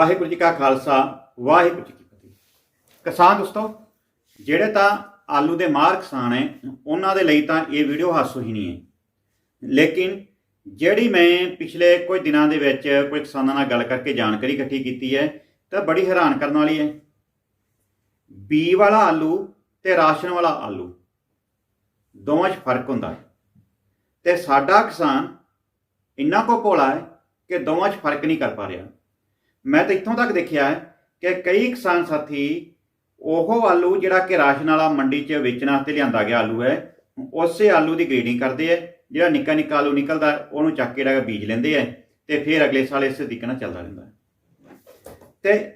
ਵਾਹਿਗੁਰੂ ਜੀ ਕਾ ਖਾਲਸਾ, ਵਾਹਿਗੁਰੂ ਜੀ ਕੀ ਫਤਿਹ। ਕਿਸਾਨ ਦੋਸਤੋ, ਜਿਹੜੇ ਤਾਂ ਆਲੂ ਦੇ ਮਾਰ ਕਿਸਾਨ ਹੈ, ਉਹਨਾਂ ਦੇ ਲਈ ਤਾਂ ਇਹ ਵੀਡੀਓ ਹਾਸੋ ਨਹੀਂ ਹੈ। ਲੇਕਿਨ ਜਿਹੜੀ ਮੈਂ ਪਿਛਲੇ ਕੁਝ ਦਿਨਾਂ ਦੇ ਵਿੱਚ ਕੋਈ ਕਿਸਾਨਾਂ ਨਾਲ ਗੱਲ ਕਰਕੇ ਜਾਣਕਾਰੀ ਇਕੱਠੀ ਕੀਤੀ ਹੈ, ਤਾਂ ਬੜੀ ਹੈਰਾਨ ਕਰਨ ਵਾਲੀ ਹੈ। ਬੀ ਵਾਲਾ ਆਲੂ ਤੇ ਰਾਸ਼ਨ ਵਾਲਾ ਆਲੂ, ਦੋਵਾਂ 'ਚ ਫ਼ਰਕ ਹੁੰਦਾ ਹੈ। ਤੇ ਸਾਡਾ ਕਿਸਾਨ ਇੰਨਾ ਕੋ ਭੋਲਾ ਹੈ ਕਿ ਦੋਵਾਂ 'ਚ ਫ਼ਰਕ ਨਹੀਂ ਕਰ ਪਾ ਰਿਹਾ। ਮੈਂ ਤਾਂ ਇੱਥੋਂ ਤੱਕ ਦੇਖਿਆ ਹੈ ਕਿ ਕਈ ਕਿਸਾਨ ਸਾਥੀ ਉਹ ਆਲੂ ਜਿਹੜਾ ਕਿ ਰਾਸ਼ਨ ਵਾਲਾ ਮੰਡੀ 'ਚ ਵੇਚਣ ਵਾਸਤੇ ਲਿਆਂਦਾ ਗਿਆ ਆਲੂ ਹੈ, ਉਸੇ ਆਲੂ ਦੀ ਗ੍ਰੇਡਿੰਗ ਕਰਦੇ ਆ ਜਿਹੜਾ ਨਿੱਕਾ ਨਿੱਕਾ ਆਲੂ ਨਿਕਲਦਾ, ਉਹਨੂੰ ਚੱਕ ਕੇ ਜਿਹੜਾ ਬੀਜ ਲੈਂਦੇ ਆ ਤੇ ਫਿਰ ਅਗਲੇ ਸਾਲ ਇਸੇ ਤਰੀਕੇ ਨਾਲ ਚੱਲਦਾ ਰਹਿੰਦਾ ਹੈ। ਤੇ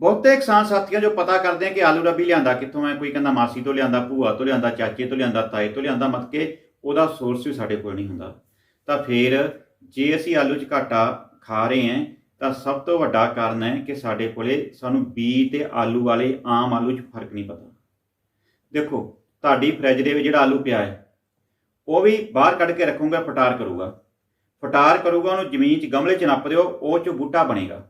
ਬਹੁਤੇ ਕਿਸਾਨ ਸਾਥੀਆਂ ਜੋ ਪਤਾ ਕਰਦੇ ਆ ਕਿ ਆਲੂ ਰੱਬੀ ਲਿਆਂਦਾ ਕਿੱਥੋਂ ਹੈ, ਕੋਈ ਕਹਿੰਦਾ ਮਾਸੀ ਤੋਂ ਲਿਆਂਦਾ, ਭੂਆ ਤੋਂ ਲਿਆਂਦਾ, ਚਾਚੇ ਤੋਂ ਲਿਆਂਦਾ, ਤਾਏ ਤੋਂ ਲਿਆਂਦਾ, ਮਤਲਬ ਕਿ ਉਹਦਾ ਸੋਰਸ ਵੀ ਸਾਡੇ ਕੋਲ ਨਹੀਂ ਹੁੰਦਾ ਤਾਂ ਫਿਰ ਜੇ ਅਸੀਂ ਆਲੂ 'ਚ ਘਾਟਾ ਖਾ ਰਹੇ ਹਾਂ ਤਾਂ ਸਭ ਤੋਂ ਵੱਡਾ ਕਾਰਨ ਹੈ ਕਿ ਸਾਡੇ ਕੋਲੇ ਸਾਨੂੰ ਬੀ ਤੇ ਆਲੂ ਵਾਲੇ ਆਮ ਆਲੂ 'ਚ ਫ਼ਰਕ ਨਹੀਂ ਪਤਾ। ਦੇਖੋ, ਤੁਹਾਡੀ ਫ੍ਰਿਜ ਦੇ ਵਿੱਚ ਜਿਹੜਾ ਆਲੂ ਪਿਆ ਹੈ, ਉਹ ਵੀ ਬਾਹਰ ਕੱਢ ਕੇ ਰੱਖੂਗਾ, ਫਟਾਰ ਕਰੂਗਾ। ਫਟਾਰ ਕਰੂਗਾ, ਉਹਨੂੰ ਜ਼ਮੀਨ 'ਚ ਗਮਲੇ 'ਚ ਨੱਪ ਦਿਓ, ਉਹ 'ਚ ਬੂਟਾ ਬਣੇਗਾ।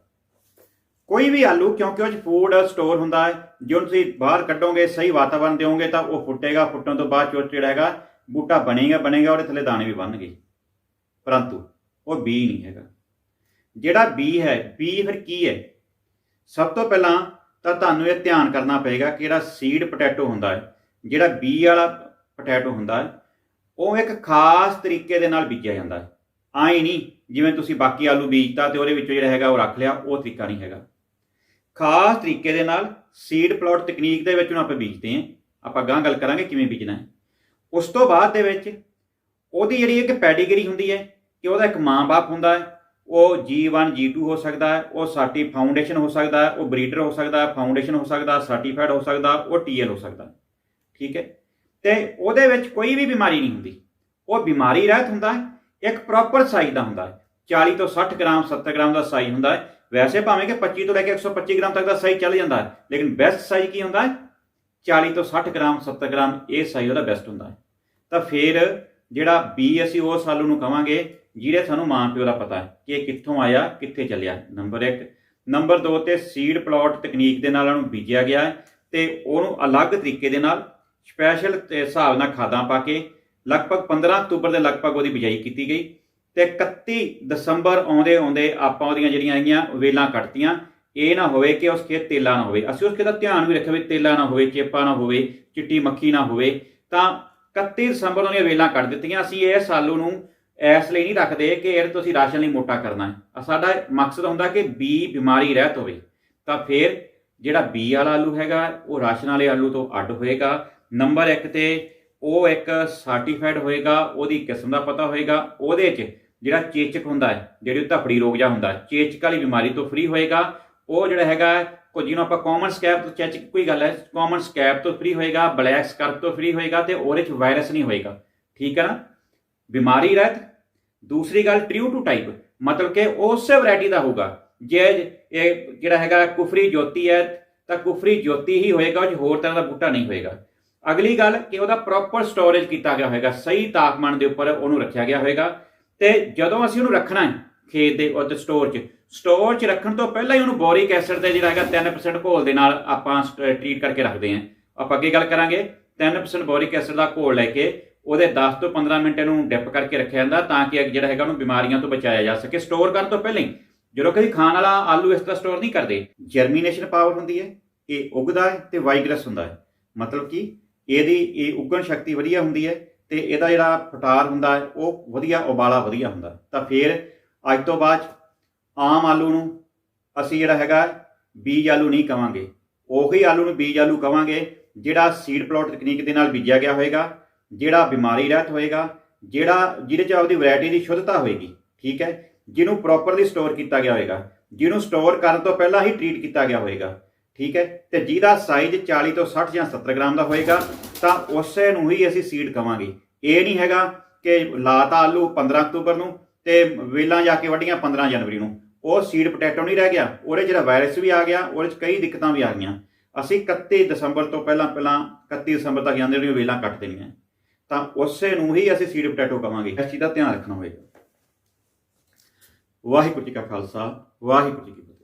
ਕੋਈ ਵੀ ਆਲੂ, ਕਿਉਂਕਿ ਉਹ 'ਚ ਫੂਡ ਸਟੋਰ ਹੁੰਦਾ ਹੈ, ਜੇ ਉਹਨੂੰ ਤੁਸੀਂ ਬਾਹਰ ਕੱਢੋਗੇ, ਸਹੀ ਵਾਤਾਵਰਣ ਦਿਓਗੇ, ਤਾਂ ਉਹ ਫੁੱਟੇਗਾ, ਫੁੱਟਣ ਤੋਂ ਬਾਅਦ ਚੋਂ ਜਿਹੜਾ ਹੈਗਾ ਬੂਟਾ ਬਣੇਗਾ ਬਣੇਗਾ, ਉਹਦੇ ਥੱਲੇ ਦਾਣੇ ਵੀ ਬਣਨਗੇ। ਪਰੰਤੂ, ਉਹ ਬੀ ਨਹੀਂ ਹੈਗਾ। ਜਿਹੜਾ ਬੀ ਹੈ ਬੀ ਫਿਰ ਕੀ ਹੈ? ਸਭ ਤੋਂ ਪਹਿਲਾਂ ਤਾਂ ਤੁਹਾਨੂੰ ਇਹ ਧਿਆਨ ਕਰਨਾ ਪਏਗਾ ਕਿ ਜਿਹੜਾ ਸੀਡ ਪੋਟੈਟੋ ਹੁੰਦਾ ਹੈ, ਜਿਹੜਾ ਬੀ ਵਾਲਾ ਪੋਟੈਟੋ ਹੁੰਦਾ ਹੈ, ਉਹ ਇੱਕ ਖਾਸ ਤਰੀਕੇ ਦੇ ਨਾਲ ਬੀਜਿਆ ਜਾਂਦਾ ਹੈ। ਆਈ ਨਹੀਂ ਜਿਵੇਂ ਤੁਸੀਂ ਬਾਕੀ ਆਲੂ ਬੀਜਤਾ ਤੇ ਉਹਦੇ ਵਿੱਚੋਂ ਜਿਹੜਾ ਹੈਗਾ ਉਹ ਰੱਖ ਲਿਆ, ਉਹ ਤਰੀਕਾ ਨਹੀਂ ਹੈਗਾ। ਖਾਸ ਤਰੀਕੇ ਦੇ ਨਾਲ ਸੀਡ ਪਲਾਟ ਤਕਨੀਕ ਦੇ ਵਿੱਚ ਉਹਨੂੰ ਆਪਾਂ ਬੀਜਦੇ ਹਾਂ। ਆਪਾਂ ਗਾਂ ਗੱਲ ਕਰਾਂਗੇ ਕਿਵੇਂ ਬੀਜਣਾ ਹੈ। ਉਸ ਤੋਂ ਬਾਅਦ ਦੇ ਵਿੱਚ ਉਹਦੀ ਜਿਹੜੀ ਇੱਕ ਪੈਡੀਗਰੀ ਹੁੰਦੀ ਹੈ ਕਿ ਉਹਦਾ ਇੱਕ ਮਾਂ-ਬਾਪ ਹੁੰਦਾ ਹੈ ਉਹ G1 G2 ਹੋ ਸਕਦਾ ਹੈ, ਉਹ ਸਾਟੀ ਫਾਊਂਡੇਸ਼ਨ ਹੋ ਸਕਦਾ ਹੈ, ਉਹ ਬਰੀਡਰ ਹੋ ਸਕਦਾ ਹੈ ਫਾਊਂਡੇਸ਼ਨ ਹੋ ਸਕਦਾ ਸਰਟੀਫਾਈਡ ਹੋ ਸਕਦਾ ਉਹ ਟੀਐਲ ਹੋ ਸਕਦਾ ਠੀਕ ਹੈ? ਤੇ ਉਹਦੇ ਵਿੱਚ ਕੋਈ ਵੀ ਬਿਮਾਰੀ ਨਹੀਂ ਹੁੰਦੀ। ਉਹ ਬਿਮਾਰੀ ਰਹਿਤ ਹੁੰਦਾ ਹੈ, ਇੱਕ ਪ੍ਰੋਪਰ ਸਾਈਜ਼ ਦਾ ਹੁੰਦਾ ਹੈ। 40 ਤੋਂ 60 ਗ੍ਰਾਮ 70 ਗ੍ਰਾਮ ਦਾ ਸਾਈਜ਼ ਹੁੰਦਾ ਹੈ। ਵੈਸੇ ਭਾਵੇਂ ਕਿ 25 ਤੋਂ ਲੈ ਕੇ 125 ਗ੍ਰਾਮ ਤੱਕ ਦਾ ਸਾਈਜ਼ ਚੱਲ ਜਾਂਦਾ ਹੈ, ਲੇਕਿਨ ਬੈਸਟ ਸਾਈਜ਼ ਕੀ ਹੁੰਦਾ ਹੈ? 40 ਤੋਂ 60 ਗ੍ਰਾਮ 70 ਗ੍ਰਾਮ, ਇਹ ਸਾਈਜ਼ ਉਹਦਾ ਬੈਸਟ ਹੁੰਦਾ ਹੈ। ਤਾਂ ਫਿਰ ਜਿਹੜਾ ਬੀ ਅਸੀਂ ਉਸ ਆਲੂ ਨੂੰ ਕਵਾਂਗੇ ਜਿਹੜੇ ਸਾਨੂੰ ਮਾਂ ਪਿਓ ਦਾ ਪਤਾ ਹੈ ਕਿ ਇਹ ਕਿੱਥੋਂ ਆਇਆ, ਕਿੱਥੇ ਚੱਲਿਆ। ਨੰਬਰ 1 ਨੰਬਰ 2 ਤੇ ਸੀਡ ਪਲਾਟ ਤਕਨੀਕ ਦੇ ਨਾਲ ਉਹਨੂੰ ਬੀਜਿਆ ਗਿਆ ਹੈ ਤੇ ਉਹਨੂੰ ਅਲੱਗ ਤਰੀਕੇ ਦੇ ਨਾਲ ਸਪੈਸ਼ਲ ਹਿਸਾਬ ਨਾਲ ਖਾਦਾਂ ਪਾ ਕੇ ਲਗਭਗ 15 ਅਕਤੂਬਰ ਦੇ ਲਗਭਗ ਉਹਦੀ ਬਿਜਾਈ ਕੀਤੀ ਗਈ ਤੇ 31 ਦਸੰਬਰ ਆਉਂਦੇ ਆਉਂਦੇ ਆਪਾਂ ਉਹਦੀਆਂ ਜਿਹੜੀਆਂ ਹੈਗੀਆਂ ਵੇਲਾਂ ਕੱਟਤੀਆਂ। ਇਹ ਨਾ ਹੋਵੇ ਕਿ ਉਸ ਖੇਤ ਤੇਲਾ ਨਾ ਹੋਵੇ। ਅਸੀਂ ਉਸ ਖੇਤ ਦਾ ਧਿਆਨ ਵੀ ਰੱਖਿਆ ਵੀ ਤੇਲਾ ਨਾ ਹੋਵੇ, ਚੇਪਾ ਨਾ ਹੋਵੇ, ਚਿੱਟੀ ਮੱਖੀ ਨਾ ਹੋਵੇ। ਤਾਂ 31 ਦਸੰਬਰ ਨੂੰ ਇਹ ਵੇਲਾਂ ਕੱਟ ਦਿੱਤੀਆਂ। ਅਸੀਂ ਇਹ ਸਾਲੂ ਨੂੰ ਇਸ ਲਈ ਨਹੀਂ ਰੱਖਦੇ ਕਿ ਇਹ ਤੁਸੀਂ ਰਾਸ਼ਨ ਲਈ ਮੋਟਾ ਕਰਨਾ ਹੈ। ਸਾਡਾ ਮਕਸਦ ਹੁੰਦਾ ਕਿ ਬੀ ਬਿਮਾਰੀ ਰਹਿਤ ਹੋਵੇ। ਤਾਂ ਫਿਰ ਜਿਹੜਾ ਬੀ ਵਾਲਾ ਆਲੂ ਹੈਗਾ, ਉਹ ਰਾਸ਼ਨ ਵਾਲੇ ਆਲੂ ਤੋਂ ਅੱਡ ਹੋਏਗਾ। ਨੰਬਰ 1 ਤੇ ਉਹ ਇੱਕ ਸਰਟੀਫਾਈਡ ਹੋਏਗਾ, ਉਹਦੀ ਕਿਸਮ ਦਾ ਪਤਾ ਹੋਏਗਾ। ਉਹਦੇ 'ਚ ਜਿਹੜਾ ਚੇਚਕ ਹੁੰਦਾ ਹੈ, ਜਿਹੜੀ ਧਫੜੀ ਰੋਗ ਜਾਂ ਹੁੰਦਾ ਚੇਚਕ ਵਾਲੀ ਬਿਮਾਰੀ ਤੋਂ ਫ੍ਰੀ ਹੋਏਗਾ। ਉਹ ਜਿਹੜਾ ਹੈਗਾ ਕੋ ਜਿਹਨੂੰ ਆਪਾਂ ਕਾਮਨ ਸਕੈਬ ਤੋਂ ਚੇਚਕ ਕੋਈ ਗੱਲ ਹੈ ਕਾਮਨ ਸਕੈਬ ਤੋਂ ਫ੍ਰੀ ਹੋਏਗਾ ਬਲੈਕ ਸਕਰਪ ਤੋਂ ਫ੍ਰੀ ਹੋਏਗਾ ਤੇ ਉਹਦੇ 'ਚ ਵਾਇਰਸ ਨਹੀਂ ਹੋਏਗਾ। ਠੀਕ ਹੈ ਨਾ? ਬਿਮਾਰੀ ਰਹਿਤ, ਦੂਸਰੀ ਗੱਲ ਟ੍ਰੂ ਟੂ ਟਾਈਪ ਮਤਲਬ ਕਿ ਉਸੇ ਵੈਰਾਈਟੀ ਦਾ ਹੋਊਗਾ। ਜੇ ਇਹ ਜਿਹੜਾ ਹੈਗਾ ਕੁਫਰੀ ਜੋਤੀ ਹੈ, ਤਾਂ ਕੁਫਰੀ ਜੋਤੀ ਹੀ ਹੋਏਗਾ, ਉਹ 'ਚ ਹੋਰ ਤਰ੍ਹਾਂ ਦਾ ਬੂਟਾ ਨਹੀਂ ਹੋਏਗਾ। ਅਗਲੀ ਗੱਲ, ਕਿ ਉਹਦਾ ਪ੍ਰੋਪਰ ਸਟੋਰੇਜ ਕੀਤਾ ਗਿਆ ਹੋਏਗਾ, ਸਹੀ ਤਾਪਮਾਨ ਦੇ ਉੱਪਰ ਉਹਨੂੰ ਰੱਖਿਆ ਗਿਆ ਹੋਏਗਾ। ਤੇ ਜਦੋਂ ਅਸੀਂ ਉਹਨੂੰ ਰੱਖਣਾ ਹੈ, ਖੇਤ ਦੇ ਉੱਤੇ ਸਟੋਰ 'ਚ ਸਟੋਰ 'ਚ ਰੱਖਣ ਤੋਂ ਪਹਿਲਾਂ ਹੀ ਉਹਨੂੰ ਬੋਰਿਕ ਐਸਿਡ ਦੇ ਜਿਹੜਾ ਹੈਗਾ 3% ਘੋਲ ਦੇ ਨਾਲ ਆਪਾਂ ਟ੍ਰੀਟ ਕਰਕੇ ਰੱਖਦੇ ਹਾਂ। ਆਪਾਂ ਅੱਗੇ ਗੱਲ ਕਰਾਂਗੇ 3% ਬੋਰਿਕ ਐਸਿਡ ਦਾ ਘੋਲ ਲੈ ਕੇ ਉਹਦੇ 10 ਤੋਂ 15 ਮਿੰਟ ਇਹਨੂੰ ਡਿਪ ਕਰਕੇ ਰੱਖਿਆ ਜਾਂਦਾ ਤਾਂ ਕਿ ਜਿਹੜਾ ਹੈਗਾ ਉਹਨੂੰ ਬਿਮਾਰੀਆਂ ਤੋਂ ਬਚਾਇਆ ਜਾ ਸਕੇ। ਸਟੋਰ ਕਰਨ ਤੋਂ ਪਹਿਲਾਂ ਹੀ ਜਦੋਂ ਕਦੀ ਖਾਣ ਵਾਲਾ ਆਲੂ ਇਸ ਤਰ੍ਹਾਂ ਸਟੋਰ ਨਹੀਂ ਕਰਦੇ ਜਰਮੀਨੇਸ਼ਨ ਪਾਵਰ ਹੁੰਦੀ ਹੈ, ਇਹ ਉਗਦਾ ਹੈ ਤੇ ਵਾਈਗਰਸ ਹੁੰਦਾ ਹੈ। ਮਤਲਬ ਕਿ ਇਹਦੀ ਇਹ ਉਗਣ ਸ਼ਕਤੀ ਵਧੀਆ ਹੁੰਦੀ ਹੈ ਤੇ ਇਹਦਾ ਜਿਹੜਾ ਫਟਾਰ ਹੁੰਦਾ ਹੈ, ਉਹ ਵਧੀਆ, ਉਬਾਲਾ ਵਧੀਆ ਹੁੰਦਾ। ਤਾਂ ਫਿਰ ਅੱਜ ਤੋਂ ਬਾਅਦ 'ਚ ਆਮ ਆਲੂ ਨੂੰ ਅਸੀਂ ਜਿਹੜਾ ਹੈਗਾ ਬੀਜ ਆਲੂ ਨਹੀਂ ਕਵਾਂਗੇ। ਉਹੀ ਆਲੂ ਨੂੰ ਬੀਜ ਆਲੂ ਕਵਾਂਗੇ ਜਿਹੜਾ ਸੀਡ ਪਲਾਟ ਤਕਨੀਕ ਦੇ ਨਾਲ ਬੀਜਿਆ ਗਿਆ ਹੋਏਗਾ। ਜਿਹੜਾ ਬਿਮਾਰੀ ਰਹਿਤ ਹੋਏਗਾ, ਜਿਹੜਾ, ਜਿਹਦੇ ਚ ਆਪਦੀ ਵੈਰਾਈਟੀ ਦੀ ਸ਼ੁੱਧਤਾ ਹੋਏਗੀ, ਠੀਕ ਹੈ? ਜਿਹਨੂੰ ਪ੍ਰੋਪਰਲੀ ਸਟੋਰ ਕੀਤਾ ਗਿਆ ਹੋਏਗਾ, ਜਿਹਨੂੰ ਸਟੋਰ ਕਰਨ ਤੋਂ ਪਹਿਲਾਂ ਹੀ ਟ੍ਰੀਟ ਕੀਤਾ ਗਿਆ ਹੋਏਗਾ, ਠੀਕ ਹੈ? ਤੇ ਜਿਹਦਾ ਸਾਈਜ਼ 40 ਤੋਂ 60 ਜਾਂ 70 ਗ੍ਰਾਮ ਦਾ ਹੋਏਗਾ, ਤਾਂ ਉਸੇ ਨੂੰ ਹੀ ਅਸੀਂ ਸੀਡ ਕਵਾਂਗੇ। ਇਹ ਨਹੀਂ ਹੈਗਾ ਕਿ ਲਾਤਾ ਆਲੂ 15 ਅਕਤੂਬਰ ਨੂੰ ਤੇ ਵੇਲਾਂ ਜਾ ਕੇ ਵੱਡੀਆਂ 15 ਜਨਵਰੀ ਨੂੰ। ਉਹ ਸੀਡ ਪੋਟੈਟੋ ਨਹੀਂ ਰਹਿ ਗਿਆ, ਉਹਦੇ ਜਿਹੜਾ ਵਾਇਰਸ ਵੀ ਆ ਗਿਆ, ਉਹਦੇ ਚ ਕਈ ਦਿੱਕਤਾਂ ਵੀ ਆ ਗਈਆਂ। ਅਸੀਂ 31 ਦਸੰਬਰ ਤੋਂ ਪਹਿਲਾਂ ਪਹਿਲਾਂ 31 ਦਸੰਬਰ ਤੱਕ ਜਾਂਦੇ ਜਿਹੜੀਆਂ ਵੇਲਾਂ ਕੱਟ ਦੇਣੀਆਂ। ਤਾਂ ਉਸੇ ਨੂੰ ਹੀ ਅਸੀਂ ਸੀਡ ਪੋਟੈਟੋ ਕਵਾਂਗੇ। ਇਸ ਚੀਜ਼ ਦਾ ਧਿਆਨ ਰੱਖਣਾ ਹੋਏਗਾ। ਵਾਹਿਗੁਰੂ ਜੀ ਕਾ ਖਾਲਸਾ, ਵਾਹਿਗੁਰੂ ਜੀ ਕੀ ਫਤਿਹ।